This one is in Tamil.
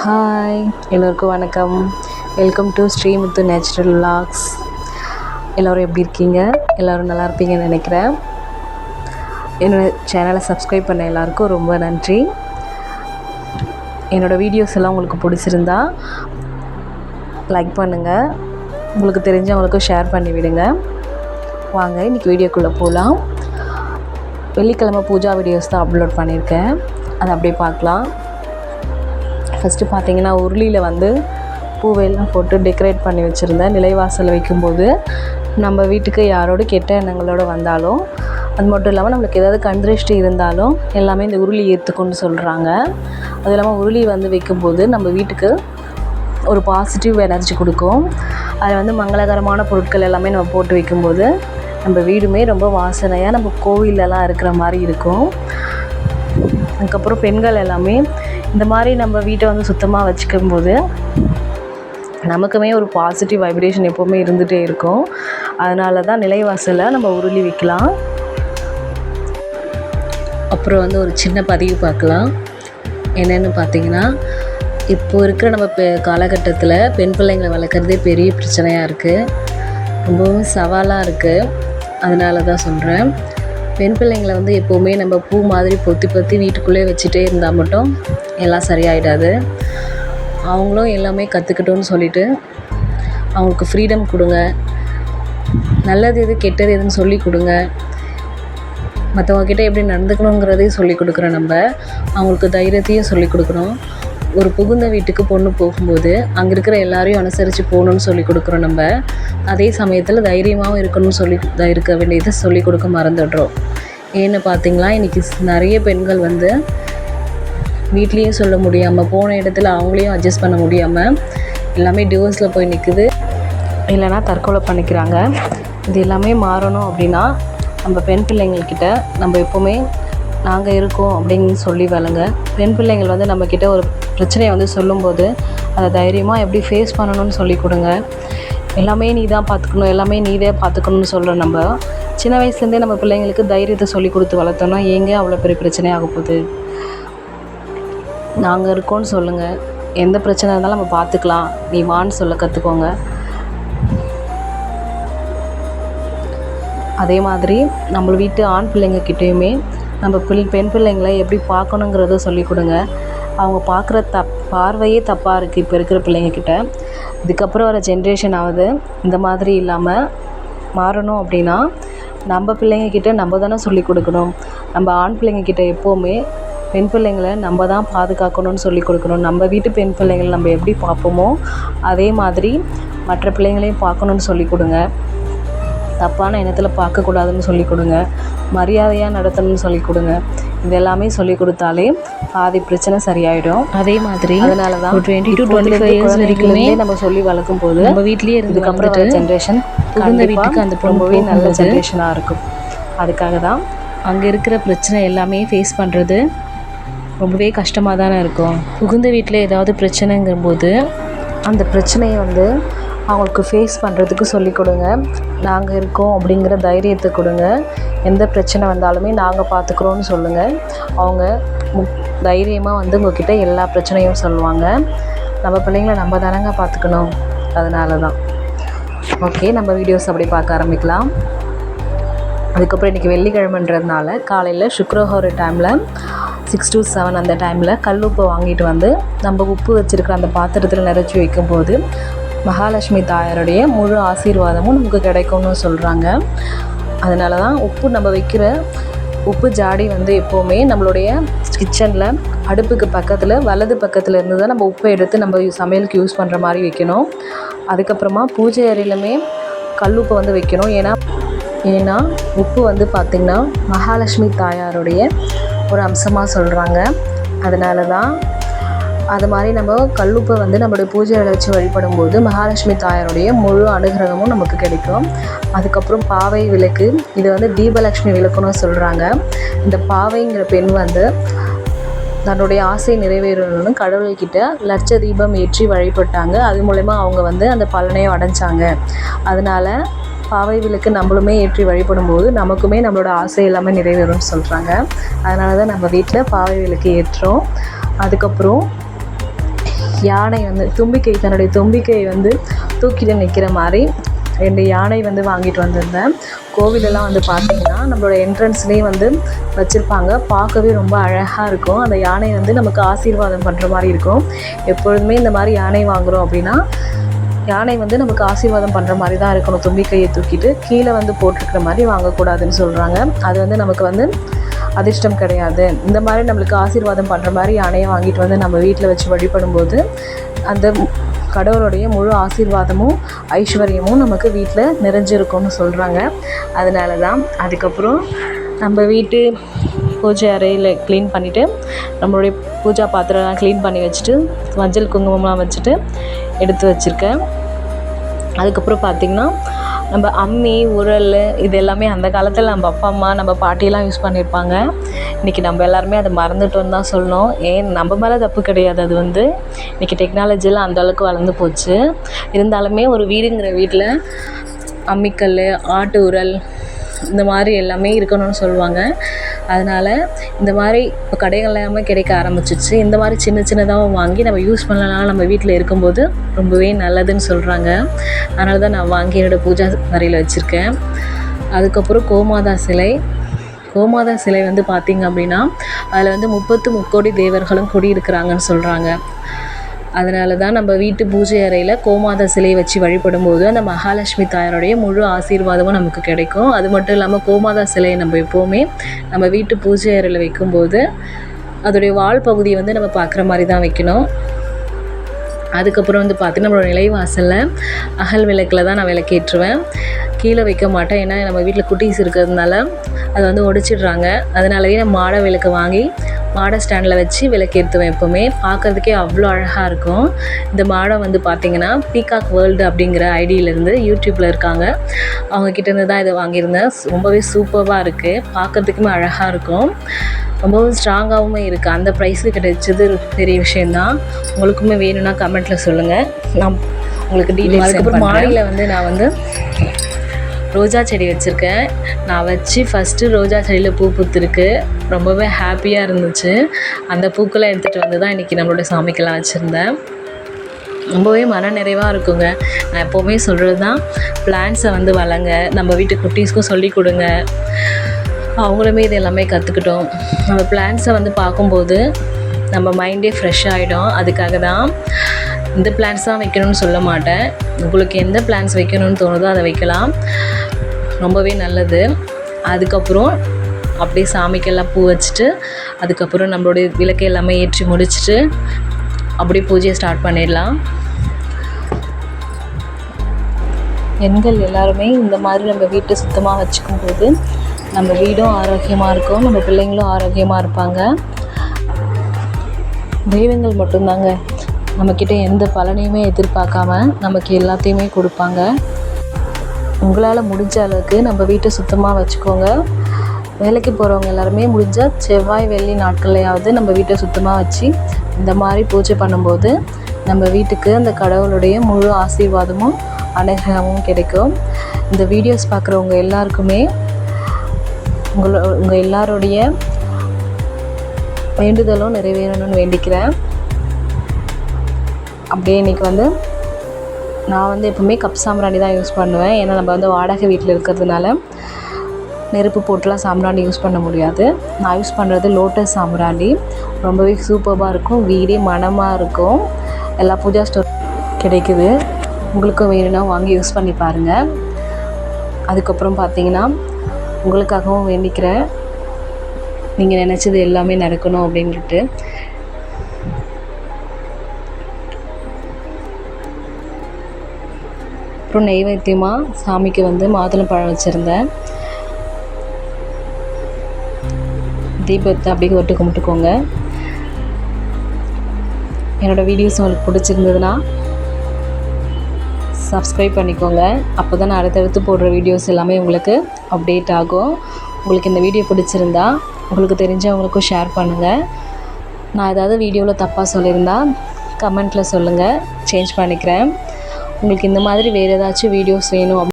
ஹாய் எல்லோருக்கும் வணக்கம். Welcome to Srimuthu natural vlogs எல்லோரும் எப்படி இருக்கீங்க? எல்லோரும் நல்லா இருப்பீங்கன்னு நினைக்கிறேன். என்னோடய சேனலை சப்ஸ்கிரைப் பண்ண எல்லாருக்கும் ரொம்ப நன்றி. என்னோடய வீடியோஸ் எல்லாம் உங்களுக்கு பிடிச்சிருந்தா லைக் பண்ணுங்கள் உங்களுக்கு தெரிஞ்சவங்களுக்கும் ஷேர் பண்ணி விடுங்க வாங்க இன்றைக்கி வீடியோக்குள்ளே போகலாம் வெள்ளிக்கிழமை பூஜா வீடியோஸ் தான் அப்லோட் பண்ணியிருக்கேன். அதை அப்படியே பார்க்கலாம். ஃபஸ்ட்டு பார்த்தீங்கன்னா உருளியில் வந்து பூவையெல்லாம் போட்டு டெக்கரேட் பண்ணி வச்சுருந்தேன். நிலைவாசல் வைக்கும்போது நம்ம வீட்டுக்கு யாரோட கெட்ட எண்ணங்களோட வந்தாலும் அது மட்டும் இல்லாமல் நம்மளுக்கு ஏதாவது கண்திருஷ்டி இருந்தாலும் எல்லாமே இந்த உருளி ஏற்றுக்கும்னு சொல்கிறாங்க அது இல்லாமல் உருளி வந்து வைக்கும்போது நம்ம வீட்டுக்கு ஒரு பாசிட்டிவ் எனர்ஜி கொடுக்கும். அதில் வந்து மங்களகரமான பொருட்கள் எல்லாமே நம்ம போட்டு வைக்கும்போது நம்ம வீடுமே ரொம்ப வாசனையாக நம்ம கோவிலெல்லாம் இருக்கிற மாதிரி இருக்கும். அதுக்கப்புறம் பெண்கள் எல்லாமே இந்த மாதிரி நம்ம வீட்டை வந்து சுத்தமாக வச்சுக்கும்போது நமக்குமே ஒரு பாசிட்டிவ் வைப்ரேஷன் எப்போவுமே இருந்துகிட்டே இருக்கும். அதனால தான் நிலைவாசலில் நம்ம உருளி வைக்கலாம். அப்புறம் வந்து ஒரு சின்ன பதிவு பார்க்கலாம். என்னென்னு பார்த்தீங்கன்னா இப்போ இருக்கிற நம்ம பெ காலகட்டத்தில் பெண் பிள்ளைங்களை வளர்க்குறதே பெரிய பிரச்சனையாக இருக்குது ரொம்பவும் சவாலாக இருக்குது அதனால தான் சொல்கிறேன் பெண் பிள்ளைங்களை வந்து எப்போவுமே நம்ம பூ மாதிரி பொத்தி பொத்தி வீட்டுக்குள்ளே வச்சுட்டே இருந்தால் மட்டும் எல்லாம் சரியாயிடாது. அவங்களும் எல்லாமே கற்றுக்கட்டும்னு சொல்லிட்டு அவங்களுக்கு ஃப்ரீடம் கொடுங்க. நல்லது எது கெட்டது எதுன்னு சொல்லி கொடுங்க. மற்றவங்கக்கிட்ட எப்படி நடந்துக்கணுங்கிறதையும் சொல்லி கொடுக்குறோம் நம்ம. அவங்களுக்கு தைரியத்தையும் சொல்லி கொடுக்கணும். ஒரு புகுந்த வீட்டுக்கு பொண்ணு போகும்போது அங்கே இருக்கிற எல்லாரையும் அனுசரித்து போகணுன்னு சொல்லி கொடுக்குறோம் நம்ம. அதே சமயத்தில் தைரியமாகவும் இருக்கணும்னு சொல்லி த- இருக்க வேண்டியதை சொல்லி கொடுக்க மறந்துடுறோம். ஏன்னு பார்த்தீங்களா இன்றைக்கி நிறைய பெண்கள் வந்து வீட்லேயும் சொல்ல முடியாமல் போன இடத்துல அவங்களையும் அட்ஜஸ்ட் பண்ண முடியாமல் எல்லாமே டிவோர்ஸில் போய் நிற்குது இல்லைன்னா தற்கொலை பண்ணிக்கிறாங்க. இது எல்லாமே மாறணும் அப்படின்னா நம்ம பெண் பிள்ளைங்கள்கிட்ட நம்ம எப்போவுமே நாங்கள் இருக்கோம் அப்படின்னு சொல்லி வளங்க. பெண் பிள்ளைங்கள் வந்து நம்மக்கிட்ட ஒரு பிரச்சனையை வந்து சொல்லும்போது அதை தைரியமாக எப்படி ஃபேஸ் பண்ணணும்னு சொல்லி கொடுங்க. எல்லாமே நீ தான் பார்த்துக்கணும் எல்லாமே நீ தான் பார்த்துக்கணும்னு சொல்கிற நம்ம. சின்ன வயசுலேருந்தே நம்ம பிள்ளைங்களுக்கு தைரியத்தை சொல்லி கொடுத்து வளர்த்தோம்னா ஏங்க அவ்வளோ பெரிய பிரச்சனை ஆக போகுது? நாங்கள் இருக்கோம்னு சொல்லுங்கள் எந்த பிரச்சனை இருந்தாலும் நம்ம பார்த்துக்கலாம். நீ வான்னு சொல்ல கற்றுக்கோங்க அதே மாதிரி நம்ம வீட்டு ஆண் பிள்ளைங்கக்கிட்டேயுமே நம்ம பிள் பெண் பிள்ளைங்களை எப்படி பார்க்கணுங்கிறத சொல்லிக் கொடுங்க. அவங்க பார்க்குற தப் பார்வையே தப்பாக இருக்குது இப்போ இருக்கிற பிள்ளைங்கக்கிட்ட இதுக்கப்புறம் வர ஜென்ரேஷன் இந்த மாதிரி இல்லாமல் மாறணும் அப்படின்னா நம்ம பிள்ளைங்கக்கிட்ட நம்ம தானே சொல்லிக் கொடுக்கணும். நம்ம ஆண் பிள்ளைங்கக்கிட்ட எப்போவுமே பெண் பிள்ளைங்களை நம்ம தான் பாதுகாக்கணும்னு சொல்லி கொடுக்கணும். நம்ம வீட்டு பெண் பிள்ளைங்களை நம்ம எப்படி பார்ப்போமோ அதே மாதிரி மற்ற பிள்ளைங்களையும் பார்க்கணுன்னு சொல்லி கொடுங்க. தப்பான எண்ணத்தில் பார்க்கக்கூடாதுன்னு சொல்லி கொடுங்க. மரியாதையாக நடத்தணும்னு சொல்லி கொடுங்க. இது எல்லாமே சொல்லி கொடுத்தாலே பாதி பிரச்சனை சரியாயிடும். அதே மாதிரி அதனால தான் ஒரு 20 to 25 years வரைக்குமே நம்ம சொல்லி வளர்க்கும் போது நம்ம வீட்லயே இருந்து இதுக்கப்புறம் வர ஜென்ரேஷன் புகுந்த வீட்டுக்கு அந்த ரொம்பவே நல்ல ஜென்ரேஷனாக இருக்கும். அதுக்காக தான் அங்கே இருக்கிற பிரச்சனை எல்லாமே ஃபேஸ் பண்ணுறது ரொம்பவே கஷ்டமாக தானே இருக்கும். புகுந்த வீட்டில் ஏதாவது பிரச்சனைங்கும்போது அந்த பிரச்சனையை வந்து அவங்களுக்கு ஃபேஸ் பண்ணுறதுக்கு சொல்லிக் கொடுங்க. நாங்கள் இருக்கோம் அப்படிங்கிற தைரியத்தை கொடுங்க. எந்த பிரச்சனை வந்தாலுமே நாங்கள் பார்த்துக்குறோன்னு சொல்லுங்கள் அவங்க முக் தைரியமாக வந்து உங்ககிட்ட எல்லா பிரச்சனையும் சொல்லுவாங்க. நம்ம பிள்ளைங்கள நம்ம தானங்க பார்த்துக்கணும் அதனால தான் ஓகே நம்ம வீடியோஸ் அப்படி பார்க்க ஆரம்பிக்கலாம். அதுக்கப்புறம் இன்றைக்கி வெள்ளிக்கிழமைன்றதுனால காலையில் சுக்ரஹோர டைமில் சிக்ஸ் டு செவன் அந்த டைமில் கல் உப்பு வாங்கிட்டு வந்து நம்ம உப்பு வச்சுருக்கிற அந்த பாத்திரத்தில் நிறச்சி வைக்கும்போது மகாலட்சுமி தாயாருடைய முழு ஆசீர்வாதமும் நமக்கு கிடைக்கும்னு சொல்கிறாங்க அதனால தான் உப்பு நம்ம வைக்கிற உப்பு ஜாடி வந்து எப்போவுமே நம்மளுடைய கிச்சனில் அடுப்புக்கு பக்கத்தில் வலது பக்கத்தில் இருந்து தான் நம்ம உப்பை எடுத்து நம்ம சமையலுக்கு யூஸ் பண்ணுற மாதிரி வைக்கணும். அதுக்கப்புறமா பூஜை அறையிலுமே கல்லுப்பை வந்து வைக்கணும். ஏன்னா ஏன்னா உப்பு வந்து பார்த்திங்கன்னா மகாலட்சுமி தாயாருடைய ஒரு அம்சமாக சொல்கிறாங்க அதனால தான் அது மாதிரி நம்ம கல்லுப்பை வந்து நம்மளுடைய பூஜையில் வச்சு வழிபடும்போது மகாலட்சுமி தாயாருடைய முழு அனுகிரகமும் நமக்கு கிடைக்கும். அதுக்கப்புறம் பாவை விளக்கு. இது வந்து தீபலட்சுமி விளக்குன்னு சொல்கிறாங்க இந்த பாவைங்கிற பெண் வந்து தன்னுடைய ஆசை நிறைவேறணும்னு கடவுள்கிட்ட லட்ச தீபம் ஏற்றி வழிபட்டாங்க. அது மூலயமா அவங்க வந்து அந்த பலனையை அடைஞ்சாங்க. அதனால பாவை விளக்கு நம்மளுமே ஏற்றி வழிபடும்போது நமக்குமே நம்மளோட ஆசை எல்லாமே நிறைவேறும்னு சொல்கிறாங்க அதனால தான் நம்ம வீட்டில் பாவை விளக்கு ஏற்றுறோம் அதுக்கப்புறம் யானை வந்து தும்பிக்கை தன்னுடைய தும்பிக்கையை வந்து தூக்கிட்டு நிற்கிற மாதிரி ரெண்டு யானை வந்து வாங்கிட்டு வந்திருந்தேன். கோவிலெல்லாம் வந்து பார்த்தீங்கன்னா நம்மளோட என்ட்ரன்ஸ்லேயே வந்து வச்சுருப்பாங்க. பார்க்கவே ரொம்ப அழகாக இருக்கும். அந்த யானை வந்து நமக்கு ஆசீர்வாதம் பண்ணுற மாதிரி இருக்கும். எப்பொழுதுமே இந்த மாதிரி யானை வாங்குகிறோம் அப்படின்னா யானை வந்து நமக்கு ஆசீர்வாதம் பண்ணுற மாதிரி தான் இருக்கணும். தும்பிக்கையை தூக்கிட்டு கீழே வந்து போட்டிருக்கிற மாதிரி வாங்கக்கூடாதுன்னு சொல்கிறாங்க அது வந்து நமக்கு வந்து அதிர்ஷ்டம் கிடையாது. இந்த மாதிரி நம்மளுக்கு ஆசீர்வாதம் பண்ணுற மாதிரி யானையை வாங்கிட்டு வந்து நம்ம வீட்டில் வச்சு வழிபடும்போது அந்த கடவுளுடைய முழு ஆசீர்வாதமும் ஐஸ்வர்யமும் நமக்கு வீட்டில் நிறைஞ்சிருக்கும்னு சொல்கிறாங்க அதனால தான் அதுக்கப்புறம் நம்ம வீட்டு பூஜை அறையில் க்ளீன் பண்ணிவிட்டு நம்மளுடைய பூஜா பாத்திரம்லாம் க்ளீன் பண்ணி வச்சுட்டு மஞ்சள் குங்குமம்லாம் வச்சுட்டு எடுத்து வச்சுருக்கேன். அதுக்கப்புறம் பார்த்திங்கன்னா நம்ம அம்மி உரல் இது எல்லாமே அந்த காலத்தில் நம்ம அப்பா அம்மா நம்ம பாட்டியெல்லாம் யூஸ் பண்ணியிருப்பாங்க இன்றைக்கி நம்ம எல்லாருமே அதை மறந்துட்டோன்னு தான் சொல்லணும். ஏன்? நம்ம மேலே தப்பு கிடையாது. அது வந்து இன்றைக்கி டெக்னாலஜிலாம் அந்த அளவுக்கு வளர்ந்து போச்சு. இருந்தாலுமே ஒரு வீடுங்கிற வீட்டில் அம்மிக்கல் ஆட்டு உரல் இந்த மாதிரி எல்லாமே இருக்கணும்னு சொல்லுவாங்க. அதனால் இந்த மாதிரி இப்போ கடைகள் எல்லாமே கிடைக்க ஆரம்பிச்சிச்சு இந்த மாதிரி சின்ன சின்னதாகவும் வாங்கி நம்ம யூஸ் பண்ணலாம் நம்ம வீட்டில் இருக்கும்போது ரொம்பவே நல்லதுன்னு சொல்கிறாங்க அதனால தான் நான் வாங்கி என்னோடய பூஜா வரையில் வச்சுருக்கேன். அதுக்கப்புறம் கோமாதா சிலை. கோமாதா சிலை வந்து பார்த்திங்க அப்படின்னா அதில் வந்து முப்பத்து முக்கோடி தேவர்களும் குடியிருக்கிறாங்கன்னு சொல்கிறாங்க அதனால தான் நம்ம வீட்டு பூஜை அறையில் கோமாதா சிலையை வச்சு வழிபடும்போது அந்த மகாலட்சுமி தாயாருடைய முழு ஆசீர்வாதமும் நமக்கு கிடைக்கும். அது மட்டும் இல்லாமல் கோமாதா சிலையை நம்ம எப்போவுமே நம்ம வீட்டு பூஜை அறையில் வைக்கும்போது அதோடைய வால் பகுதியை வந்து நம்ம பார்க்குற மாதிரி தான் வைக்கணும். அதுக்கப்புறம் வந்து பார்த்திங்கன்னா நம்மளோட நிலைவாசலில் அகல் விளக்கில் தான் நான் விளக்கேற்றுவேன். கீழே வைக்க மாட்டேன். ஏன்னா நம்ம வீட்டில் குட்டீஸ் இருக்கிறதுனால அதை வந்து உடைச்சிடுறாங்க அதனாலவே நான் மாடை விளக்கு வாங்கி மாடை ஸ்டாண்டில் வச்சு விளக்கேற்றுவேன் எப்போவுமே. பார்க்குறதுக்கே அவ்வளோ அழகாக இருக்கும். இந்த மாடம் வந்து பார்த்திங்கன்னா பீகாக் வேர்ல்டு அப்படிங்கிற ஐடியிலேருந்து யூடியூப்பில் இருக்காங்க. அவங்க கிட்டேருந்து தான் இதை வாங்கியிருந்தேன். ரொம்பவே சூப்பராக இருக்குது பார்க்குறதுக்குமே அழகாக இருக்கும். ரொம்பவும் ஸ்ட்ராங்காகவும் இருக்குது அந்த ப்ரைஸுக்கு கிடைச்சது பெரிய விஷயந்தான் உங்களுக்குமே வேணும்னா கமெண்ட்டில் சொல்லுங்கள் நான் உங்களுக்கு டீட்டெயில்ஸ் அதுக்கப்புறம் மாடியில் வந்து நான் வந்து ரோஜா செடி வச்சுருக்கேன். நான் வச்சு ஃபஸ்ட்டு ரோஜா செடியில் பூ பூத்துருக்கு. ரொம்பவே ஹாப்பியாக இருந்துச்சு. அந்த பூக்களை எடுத்துகிட்டு வந்து தான் இன்றைக்கி நம்மளோட சாமிக்கெல்லாம் வச்சுருந்தேன். ரொம்பவே மன நிறைவாக இருக்குங்க. நான் எப்போவுமே சொல்கிறது தான் பிளான்ஸை வந்து வளங்க. நம்ம வீட்டு குட்டீஸ்க்கும் சொல்லி கொடுங்க. அவங்களுமே இது எல்லாமே கற்றுக்கிட்டோம் நம்ம பிளான்ஸை வந்து பார்க்கும்போது நம்ம மைண்டே ஃப்ரெஷ் ஆகிடும் அதுக்காக தான் இந்த பிளான்ஸ் தான் வைக்கணும்னு சொல்ல மாட்டேன். உங்களுக்கு எந்த பிளான்ஸ் வைக்கணும்னு தோணுதோ அதை வைக்கலாம். ரொம்பவே நல்லது. அதுக்கப்புறம் அப்படியே சாமிக்கெல்லாம் பூ வச்சுட்டு அதுக்கப்புறம் நம்மளுடைய விளக்கை எல்லாமே ஏற்றி முடிச்சுட்டு அப்படியே பூஜையை ஸ்டார்ட் பண்ணிடலாம். பெண்கள் எல்லாருமே இந்த மாதிரி நம்ம வீட்டை சுத்தமாக வச்சுக்கும் போது நம்ம வீடும் ஆரோக்கியமாக இருக்கும் நம்ம பிள்ளைங்களும் ஆரோக்கியமாக இருப்பாங்க. தெய்வங்கள் மட்டும்தாங்க. நம்மக்கிட்ட எந்த பலனையுமே எதிர்பார்க்காம நமக்கு எல்லாத்தையுமே கொடுப்பாங்க. உங்களால் முடிஞ்ச அளவுக்கு நம்ம வீட்டை சுத்தமாக வச்சுக்கோங்க. வேலைக்கு போகிறவங்க எல்லாருமே முடிஞ்சால் செவ்வாய் வெள்ளி நாட்கள்லையாவது நம்ம வீட்டை சுத்தமாக வச்சு இந்த மாதிரி பூஜை பண்ணும்போது நம்ம வீட்டுக்கு அந்த கடவுளுடைய முழு ஆசீர்வாதமும் அனுகிரகமும் கிடைக்கும். இந்த வீடியோஸ் பார்க்குறவங்க எல்லாருக்குமே உங்களோ உங்கள் எல்லாருடைய வேண்டுதலும் நிறைவேறணும்னு வேண்டிக்கிறேன். அப்படியே இன்றைக்கி வந்து நான் வந்து எப்போவுமே கப் சாம்பிராணி தான் யூஸ் பண்ணுவேன். ஏன்னா நம்ம வந்து வாடகை வீட்டில் இருக்கிறதுனால நெருப்பு போட்டுலாம் சாம்பிராணி யூஸ் பண்ண முடியாது. நான் யூஸ் பண்ணுறது லோட்டஸ் சாம்பிராணி. ரொம்பவே சூப்பராக இருக்கும். வீடே மணமாக இருக்கும். எல்லா பூஜா ஸ்டோர் கிடைக்குது. உங்களுக்கும் வேணும்னா வாங்கி யூஸ் பண்ணி பாருங்கள் அதுக்கப்புறம் பார்த்தீங்கன்னா உங்களுக்காகவும் வேண்டிக்கிறேன். நீங்கள் நினச்சது எல்லாமே நடக்கணும் அப்படின்ட்டு அப்புறம் நெய்வேத்தியமாக சாமிக்கு வந்து மாதுளம்பழம் வச்சுருந்தேன். தீபத்தை அப்படியே ஒட்டு கும்பிட்டுக்கோங்க. என்னோடய வீடியோஸ் உங்களுக்கு பிடிச்சிருந்ததுன்னா சப்ஸ்கிரைப் பண்ணிக்கோங்க. அப்போ தான் நான் அடுத்தடுத்து போடுற வீடியோஸ் எல்லாமே உங்களுக்கு அப்டேட் ஆகும். உங்களுக்கு இந்த வீடியோ பிடிச்சிருந்தா உங்களுக்கு தெரிஞ்சவங்களுக்கும் ஷேர் பண்ணுங்கள் நான் ஏதாவது வீடியோவில் தப்பாக சொல்லியிருந்தா கமெண்ட்டில் சொல்லுங்கள் சேஞ்ச் பண்ணிக்கிறேன். உங்களுக்கு இந்த மாதிரி வேறு ஏதாச்சும் வீடியோஸ் வேணும்